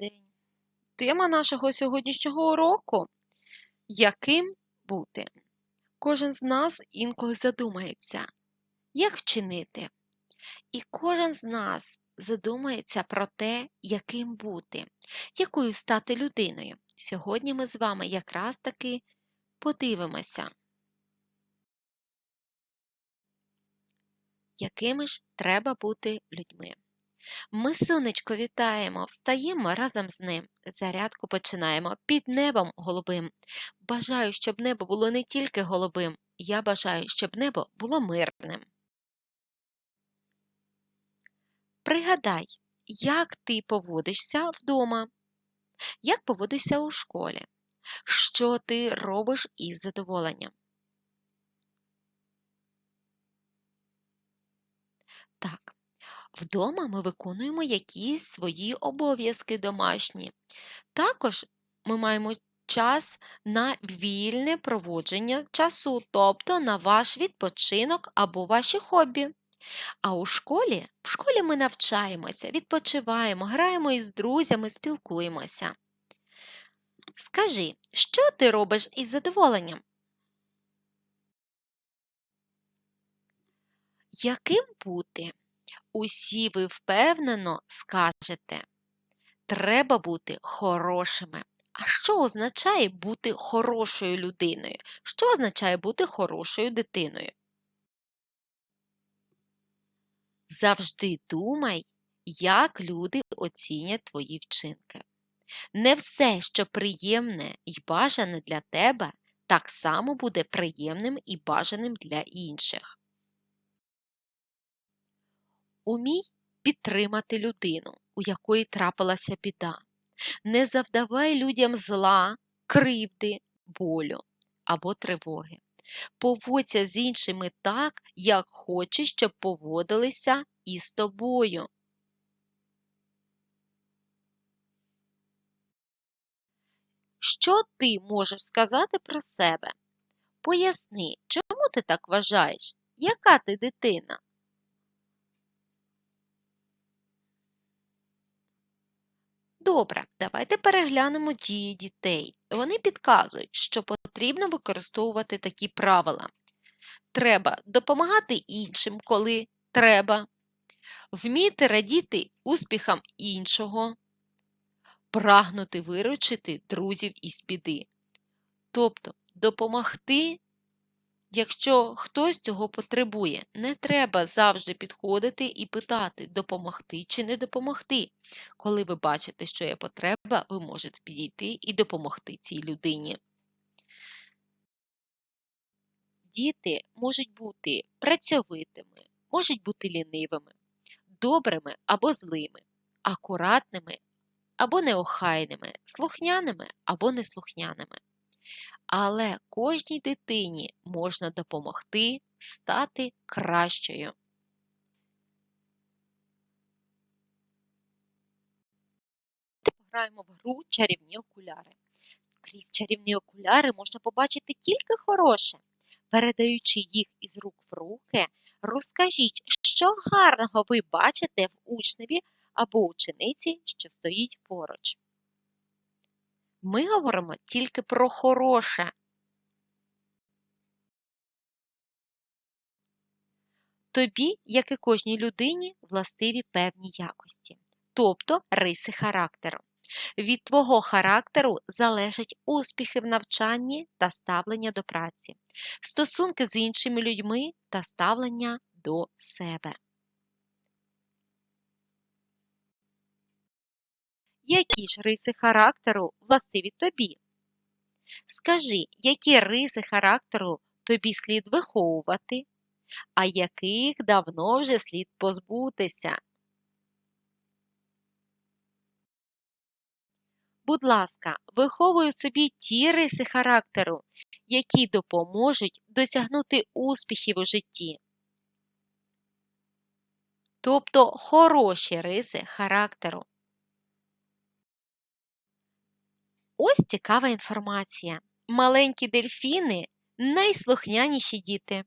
день. Тема нашого сьогоднішнього уроку яким бути? Кожен з нас інколи задумається, як вчинити. І кожен з нас задумається про те, яким бути, якою стати людиною. Сьогодні ми з вами якраз таки подивимося, якими ж треба бути людьми. Ми сонечко вітаємо, встаємо разом з ним. Зарядку починаємо під небом голубим. Бажаю, щоб небо було не тільки голубим, я бажаю, щоб небо було мирним. Пригадай, як ти поводишся вдома, як поводишся у школі, що ти робиш із задоволенням. Так, Вдома ми виконуємо якісь свої обов'язки домашні. Також ми маємо час на вільне проводження часу, тобто на ваш відпочинок або ваші хобі. А у школі в школі ми навчаємося, відпочиваємо, граємо із друзями, спілкуємося. Скажи, що ти робиш із задоволенням? Яким бути? Усі ви впевнено скажете треба бути хорошими. А що означає бути хорошою людиною? Що означає бути хорошою дитиною? Завжди думай, як люди оцінять твої вчинки. Не все, що приємне і бажане для тебе, так само буде приємним і бажаним для інших. Умій підтримати людину, у якої трапилася біда. Не завдавай людям зла, кривди, болю або тривоги. Поводься з іншими так, як хочеш, щоб поводилися із тобою. Що ти можеш сказати про себе? Поясни, чому ти так вважаєш? Яка ти дитина? Добре, давайте переглянемо дії дітей. Вони підказують, що потрібно використовувати такі правила. Треба допомагати іншим, коли треба, вміти радіти успіхам іншого, прагнути виручити друзів із біди. Тобто допомогти Якщо хтось цього потребує, не треба завжди підходити і питати, допомогти чи не допомогти. Коли ви бачите, що є потреба, ви можете підійти і допомогти цій людині. Діти можуть бути працьовитими, можуть бути лінивими, добрими або злими, акуратними або неохайними, слухняними або неслухняними. Але кожній дитині можна допомогти стати кращою. Пограємо в гру чарівні окуляри. Крізь чарівні окуляри можна побачити тільки хороше. Передаючи їх із рук в руки, розкажіть, що гарного ви бачите в учневі або учениці, що стоїть поруч. Ми говоримо тільки про хороше. Тобі, як і кожній людині, властиві певні якості, тобто риси характеру. Від твого характеру залежать успіхи в навчанні та ставлення до праці, стосунки з іншими людьми та ставлення до себе. Які ж риси характеру властиві тобі? Скажи, які риси характеру тобі слід виховувати, а яких давно вже слід позбутися? Будь ласка, виховуй собі ті риси характеру, які допоможуть досягнути успіхів у житті. Тобто хороші риси характеру. Ось цікава інформація. Маленькі дельфіни найслухняніші діти.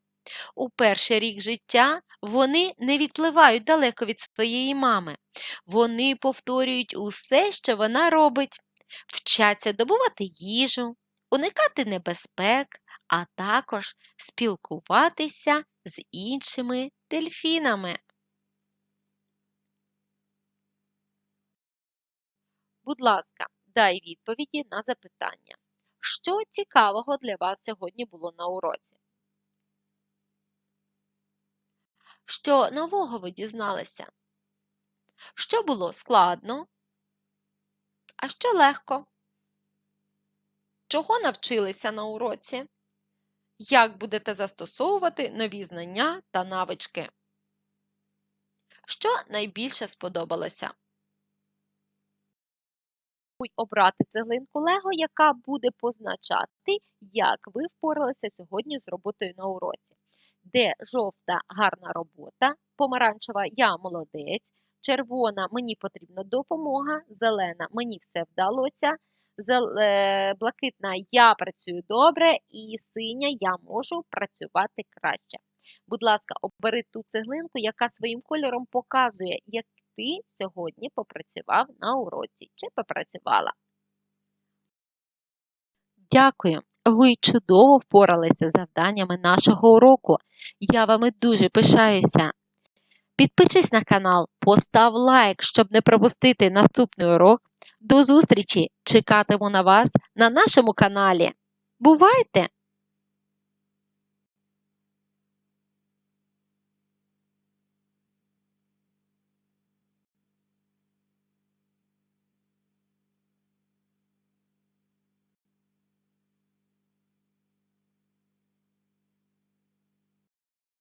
У перший рік життя Вони не відпливають далеко від своєї мами. Вони повторюють усе, що вона робить, вчаться добувати їжу, уникати небезпек, а також спілкуватися з іншими дельфінами. Будь ласка, дай відповіді на запитання. Що цікавого для вас сьогодні було на уроці? Що нового ви дізналися? Що було складно? А що легко? Чого навчилися на уроці? Як будете застосовувати нові знання та навички? Що найбільше сподобалося? Обрати цеглинку Лего, яка буде позначати, як ви впоралися сьогодні з роботою на уроці. Де жовта гарна робота, помаранчева я молодець, червона мені потрібна допомога, зелена мені все вдалося, е, блакитна я працюю добре, і синя я можу працювати краще. Будь ласка, обери ту цеглинку, яка своїм кольором показує, як ти сьогодні попрацював на уроці чи попрацювала. Дякую. Ви чудово впоралися з завданнями нашого уроку. Я вами дуже пишаюся. Підпишись на канал, постав лайк, щоб не пропустити наступний урок. До зустрічі! Чекатиму на вас на нашому каналі. Бувайте!